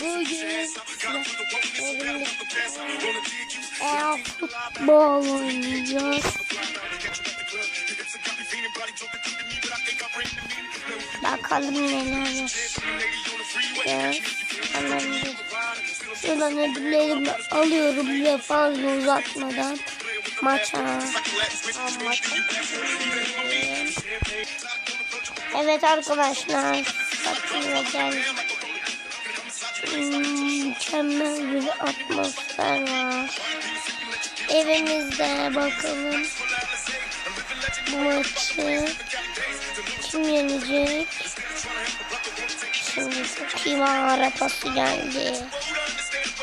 bugün e, futbol oynayacağız. Bakalım neler yapacağız. Şuradan ödüllerimi alıyorum ve fazla uzatmadan maça. Evet arkadaşlar. Bakın geldi. Mükemmel bir atmosfer var. Evimizde bakalım. Bu maçı kim yenecek? Şimdi çok iyi ara pası geldi.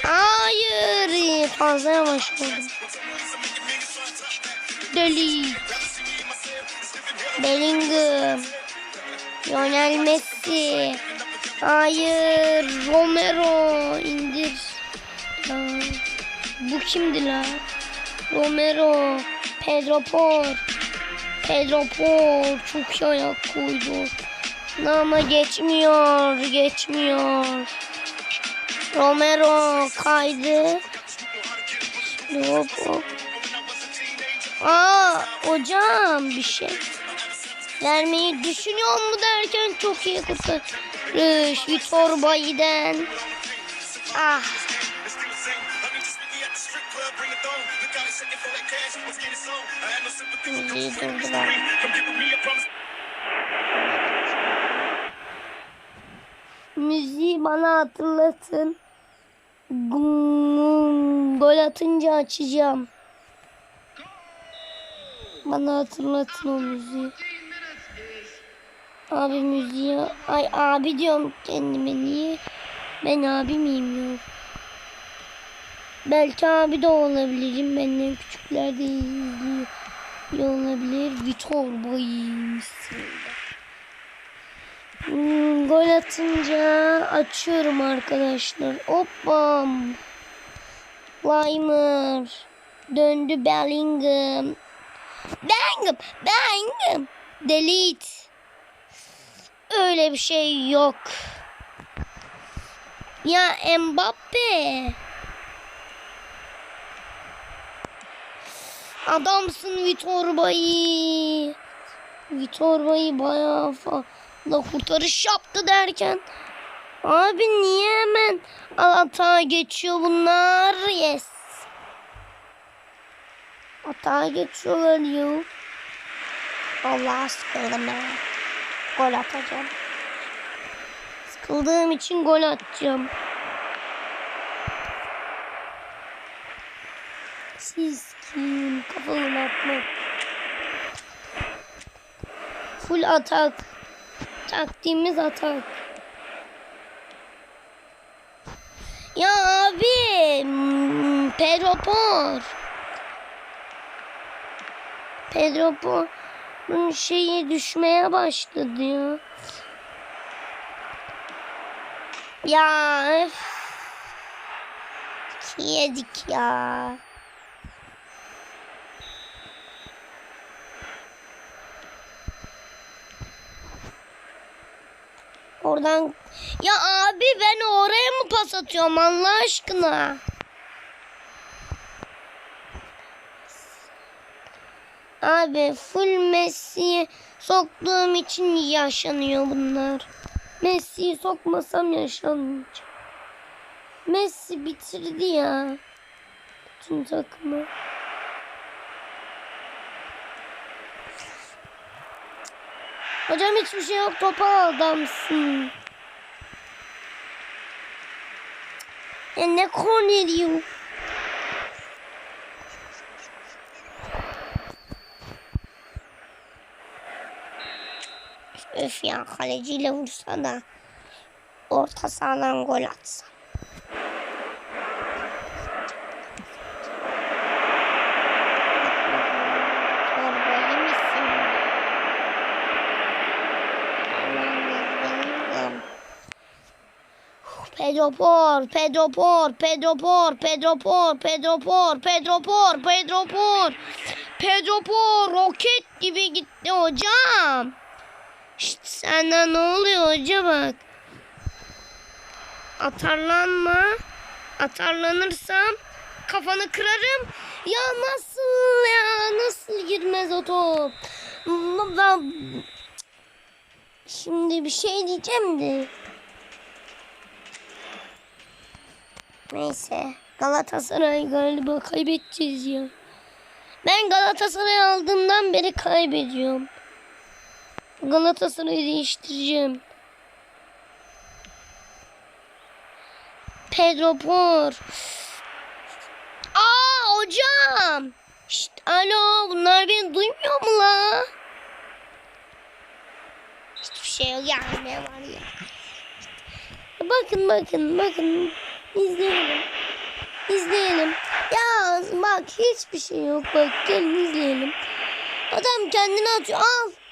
Hayır. Fazla yavaş oldum. Deli. Bellingham. Lionel Messi. Hayır. Romero indir. Ya, bu kimdi la? Romero. Pedro Por. Pedro Por. Çok iyi ayak koydu. Ama geçmiyor. Geçmiyor. Romero kaydı. Hop hop. Aa hocam bir şey vermeyi düşünüyor mu derken çok iyi kurtarış. Vitor Bay'den. Ah. Müziği durduralım. Müziği bana hatırlatın. Gol atınca açacağım. Bana hatırlatın o müziği. Abi müziği. Ay abi diyorum kendime niye? Ben abi miyim yok? Belki abi de olabilirim. Benden küçükler de izliyor olabilir. Vitor Boy. Hmm, gol atınca açıyorum arkadaşlar. Hoppam. Weimer. Döndü Bellingham. Bellingham. Bellingham. Delete. Öyle bir şey yok. Ya Mbappe. Adamsın Vitor Bayı. Vitor Bayı bayağı fazla kurtarış yaptı derken. Abi niye hemen atağa geçiyor bunlar? Yes. Atağa geçiyorlar ya. Allah sıkıldım ben. Gol atacağım. Sıkıldığım için gol atacağım. Siz kim? Kafalı atmak. Full atak. Taktiğimiz atak. Ya abi. Pedro Por. Pedro Por'un şeyi düşmeye başladı ya. Ya. Yedik ya. Oradan ya abi ben oraya mı pas atıyorum Allah aşkına? Abi full Messi'yi soktuğum için yaşanıyor bunlar. Messi'yi sokmasam yaşanmayacak. Messi bitirdi ya. Bütün takımı. Hocam hiçbir şey yok topa adamsın. Ya ne korneliyor? Öf ya kaleciyle vursa da orta sahadan gol atsa. Pedropor, Pedropor, Pedropor, Pedropor, Pedropor, Pedropor, Pedropor, Pedropor roket gibi gitti hocam. Şşt, sana ne oluyor hoca bak. Atarlanma. Atarlanırsam kafanı kırarım. Ya nasıl ya? Nasıl girmez o top? Ben... Şimdi bir şey diyeceğim de. Neyse. Galatasaray galiba kaybedeceğiz ya. Ben Galatasaray aldığımdan beri kaybediyorum. Galatasaray'ı değiştireceğim. Pedro Por. Aa hocam. Şşt, alo bunlar beni duymuyor mu la? Hiçbir şey yok yani ne var ya. Bakın bakın bakın. İzleyelim. İzleyelim. Ya bak hiçbir şey yok. Bak gelin izleyelim. Adam kendini atıyor. Al.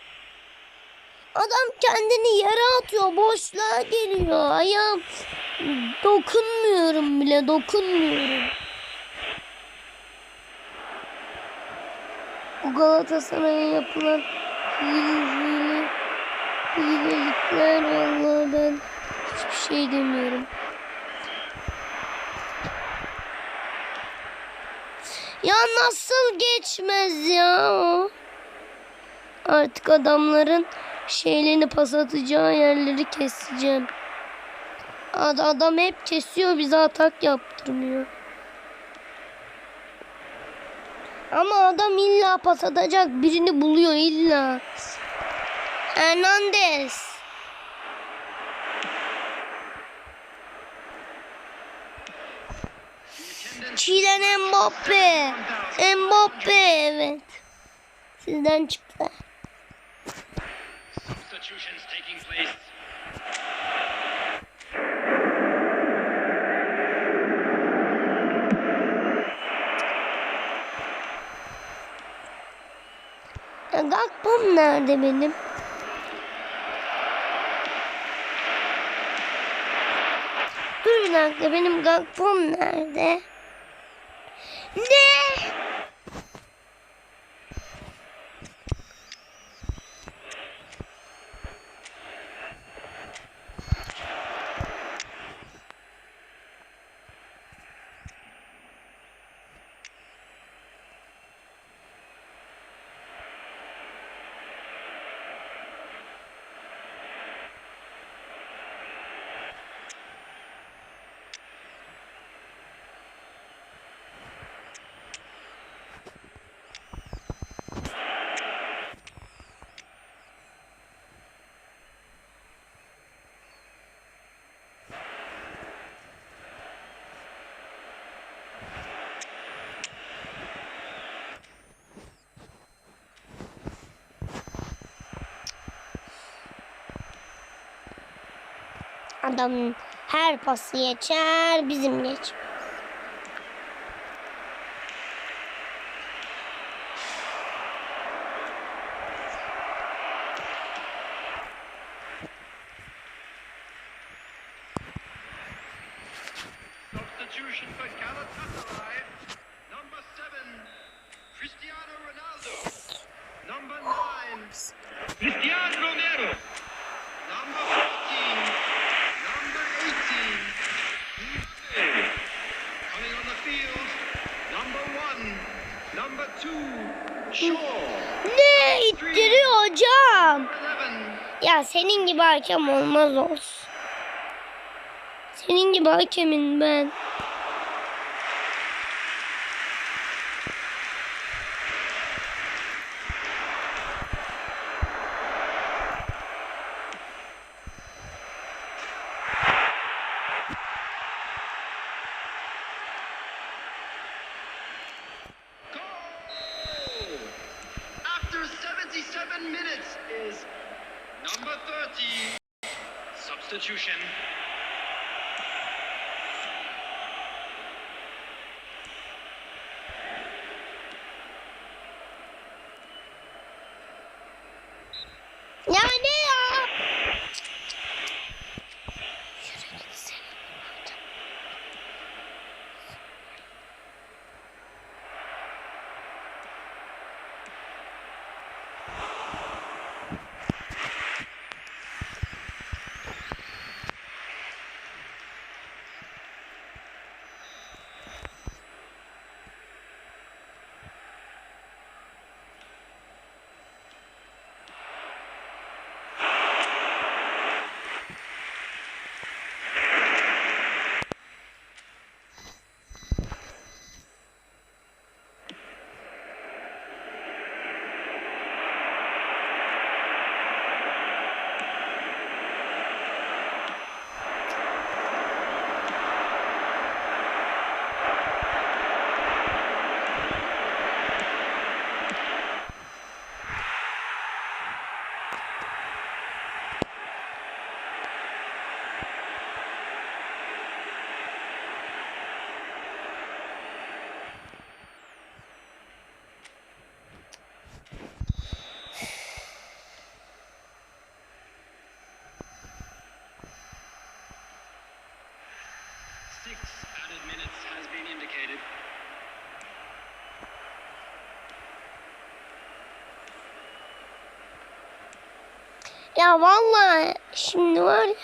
Adam kendini yere atıyor. Boşluğa geliyor. Ayağım. Dokunmuyorum bile. Dokunmuyorum. Bu Galatasaray'a yapılan hile, hile, hilelikler vallahi ben hiçbir şey demiyorum. Ya nasıl geçmez ya? Artık adamların şeylerini pas atacağı yerleri keseceğim. Ad- Adam hep kesiyor bize atak yaptırmıyor. Ama adam illa pas atacak birini buluyor illa. Hernandez. Kylian Mbappe. Mbappe evet. Sizden çıktı. Substitutions taking place. Gakpo'm nerede benim? Dur bir dakika benim Gakpo'm nerede? Ne? Adam her pası geçer bizim geç. Cristiano Ronaldo. Number nine, Cristiano Romero. Ne ittiriyor hocam? 11, Ya senin gibi hakem olmaz olsun. Senin gibi hakemin ben. Constitution indicated. Ya vallahi şimdi var ya.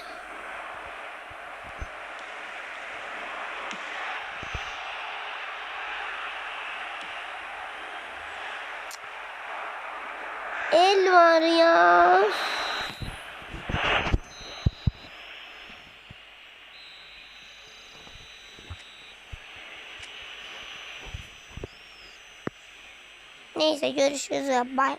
El var ya. Neyse görüşürüz. Bay bay.